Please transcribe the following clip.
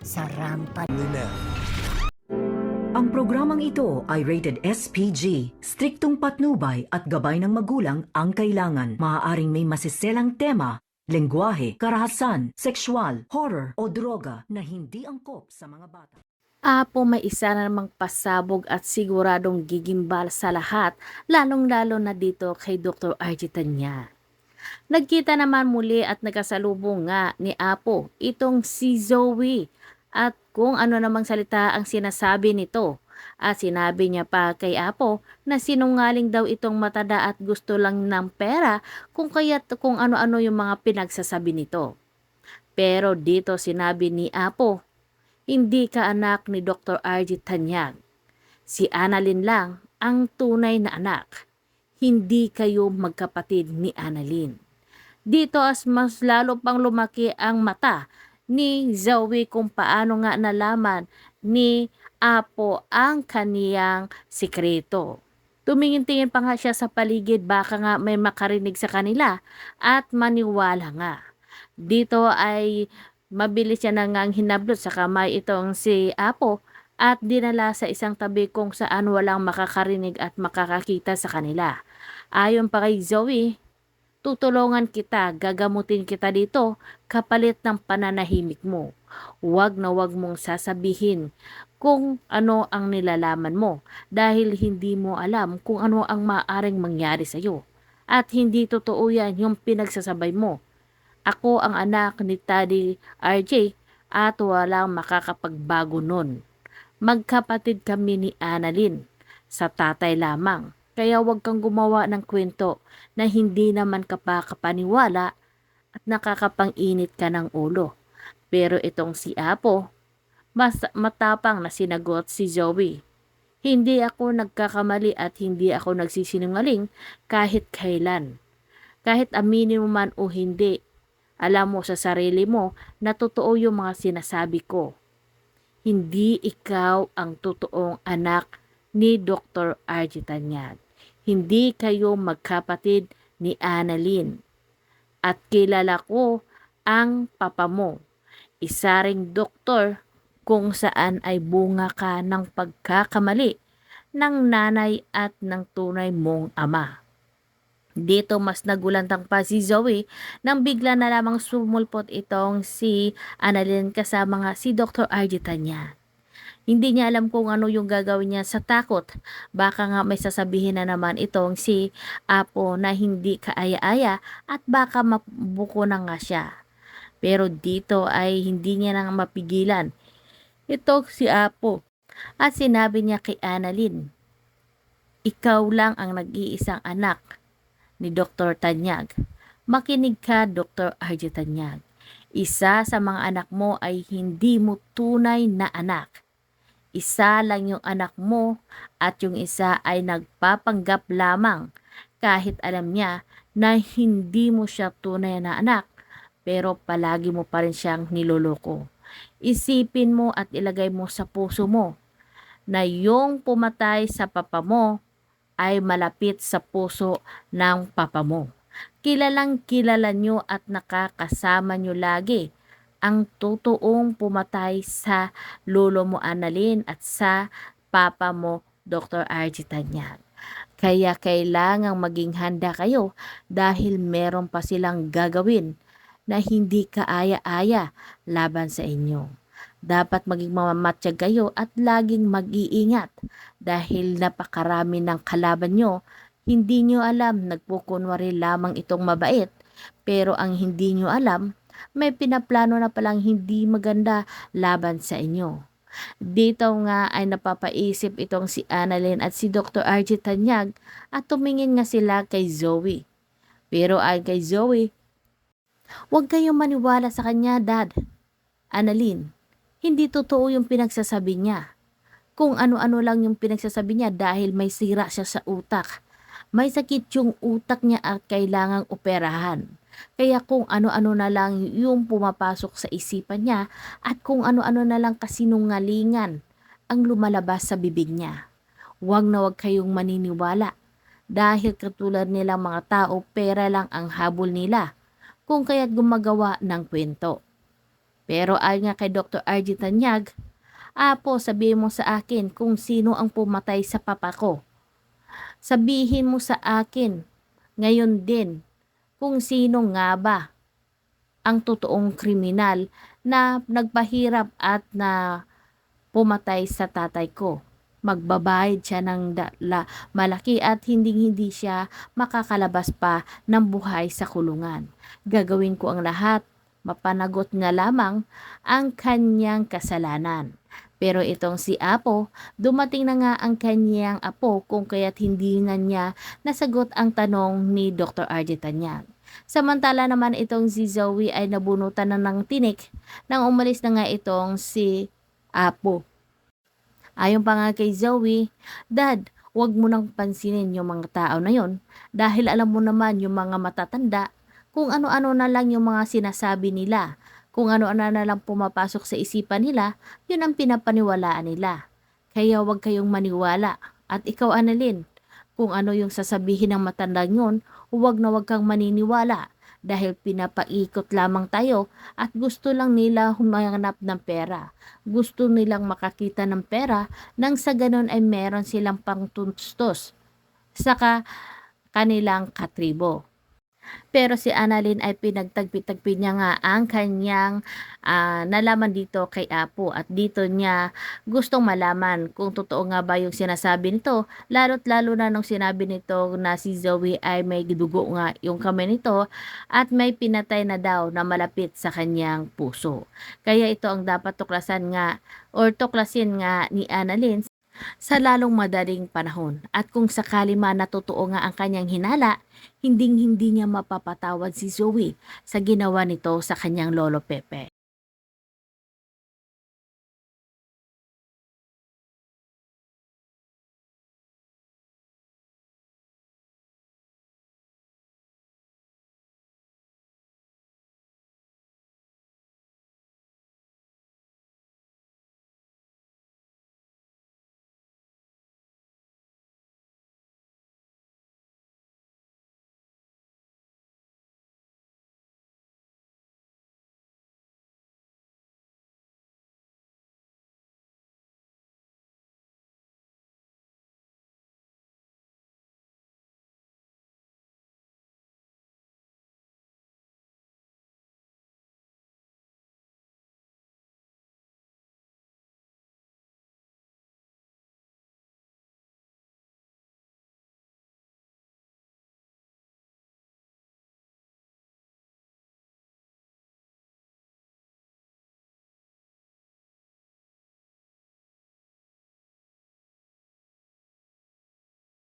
sa rampa. Ang programang ito ay rated SPG. Striktong patnubay at gabay ng magulang ang kailangan. Maaaring may masiselang tema, lengguwahe, karahasan, sexual, horror o droga na hindi angkop sa mga bata. Apo may isa na namang pasabog at siguradong gigimbal sa lahat, lalong-lalo na dito kay Dr. RG Tanya. Nagkita naman muli at nagkasalubong nga ni Apo itong si Zoe at kung ano namang salita ang sinasabi nito. At sinabi niya pa kay Apo na sinungaling daw itong matada at gusto lang ng pera kung kaya't kung ano-ano yung mga pinagsasabi nito. Pero dito sinabi ni Apo hindi ka anak ni Dr. RG Tanyag. Si Annalyn lang ang tunay na anak. Hindi kayo magkapatid ni Annalyn. Dito as mas lalo pang lumaki ang mata ni Zoe kung paano nga nalaman ni Apo ang kaniyang sikreto. Tumingin-tingin pa nga siya sa paligid baka nga may makarinig sa kanila at maniwala nga. Dito ay Mabilis siya na ngang hinablot sa kamay itong si Apo at dinala sa isang tabi kung saan walang makakarinig at makakakita sa kanila. Ayon pa kay Zoe, tutulungan kita, gagamutin kita dito kapalit ng pananahimik mo. Huwag na huwag mong sasabihin kung ano ang nilalaman mo dahil hindi mo alam kung ano ang maaring mangyari sa iyo. At hindi totoo yan yung pinagsasabay mo ako ang anak ni Taddy RJ at walang makakapagbago nun. Magkapatid kami ni Annalyn sa tatay lamang. Kaya huwag kang gumawa ng kwento na hindi naman kapakapaniwala at nakakapang-init ka ng ulo. Pero itong si Apo, mas matapang na sinagot si Zoe. Hindi ako nagkakamali at hindi ako nagsisinungaling kahit kailan. Kahit aminin mo man o hindi, alam mo sa sarili mo na totoo yung mga sinasabi ko. Hindi ikaw ang totoong anak ni Dr. RG. Hindi kayo magkapatid ni Annalyn. At kilala ko ang papa mo. Isa ring doktor kung saan ay bunga ka ng pagkakamali ng nanay at ng tunay mong ama. Dito mas nagulantang pa si Zoe nang bigla na lamang sumulpot itong si Annalyn kasama nga si Dr. RG Tanya. Hindi niya alam kung ano yung gagawin niya sa takot. Baka nga may sasabihin na naman itong si Apo na hindi kaaya-aya at baka mabuko na nga siya. Pero dito ay hindi niya nang mapigilan. Ito si Apo. At sinabi niya kay Annalyn, Ikaw lang ang nag-iisang anak ni Dr. Tanyag. Makinig ka, Dr. RJ Tanyag. Isa sa mga anak mo ay hindi mo tunay na anak. Isa lang yung anak mo at yung isa ay nagpapanggap lamang kahit alam niya na hindi mo siya tunay na anak pero palagi mo pa rin siyang niloloko. Isipin mo at ilagay mo sa puso mo na yung pumatay sa papa mo ay malapit sa puso ng papa mo. Kilalang kilala nyo at nakakasama nyo lagi ang totoong pumatay sa lolo mo Annalyn at sa papa mo Dr. RG Tanyag. Kaya kailangang maging handa kayo dahil meron pa silang gagawin na hindi kaaya-aya laban sa inyo. Dapat maging mamamatsyag kayo at laging mag-iingat dahil napakarami ng kalaban nyo. Hindi nyo alam, nagpukunwari lamang itong mabait. Pero ang hindi nyo alam, may pinaplano na palang hindi maganda laban sa inyo. Dito nga ay napapaisip itong si Annalyn at si Dr. RJ Tanyag at tumingin nga sila kay Zoe. Pero ay kay Zoe, huwag kayong maniwala sa kanya, Dad. Annalyn, hindi totoo yung pinagsasabi niya. Kung ano-ano lang yung pinagsasabi niya dahil may sira siya sa utak. May sakit yung utak niya at kailangang operahan. Kaya kung ano-ano na lang yung pumapasok sa isipan niya at kung ano-ano na lang kasinungalingan ang lumalabas sa bibig niya. Huwag na huwag kayong maniniwala dahil katulad nilang mga tao pera lang ang habol nila kung kaya't gumagawa ng kwento. Pero ayon nga kay Dr. RG Tanyag, Apo, sabihin mo sa akin kung sino ang pumatay sa papa ko. Sabihin mo sa akin, ngayon din, kung sino nga ba ang totoong kriminal na nagpahirap at na pumatay sa tatay ko. Magbabayad siya ng da- la- malaki at hindi-hindi siya makakalabas pa ng buhay sa kulungan. Gagawin ko ang lahat, mapanagot nga lamang ang kanyang kasalanan. Pero itong si Apo, dumating na nga ang kanyang apo kung kaya't hindi na niya nasagot ang tanong ni Dr. RJ Tanyag. Samantala naman itong si Zoe ay nabunutan na ng tinik nang umalis na nga itong si Apo. Ayon pa nga kay Zoe, Dad, huwag mo nang pansinin yung mga tao na yon dahil alam mo naman yung mga matatanda kung ano-ano na lang yung mga sinasabi nila. Kung ano-ano na lang pumapasok sa isipan nila, yun ang pinapaniwalaan nila. Kaya huwag kayong maniwala. At ikaw, Annalyn, kung ano yung sasabihin ng matandang yun, huwag na huwag kang maniniwala dahil pinapaikot lamang tayo at gusto lang nila humanap ng pera. Gusto nilang makakita ng pera nang sa ganun ay meron silang pangtustos saka kanilang katribo. Pero si Annalyn ay pinagtagpi-tagpi niya nga ang kanyang ah, nalaman dito kay Apo at dito niya gustong malaman kung totoo nga ba yung sinasabi nito lalo't lalo na nung sinabi nito na si Zoe ay may dugo nga yung kamay nito at may pinatay na daw na malapit sa kanyang puso. Kaya ito ang dapat tuklasan nga or tuklasin nga ni Annalyn sa lalong madaling panahon. At kung sakali man natotoo nga ang kanyang hinala, hinding-hindi niya mapapatawad si Zoe sa ginawa nito sa kanyang lolo Pepe.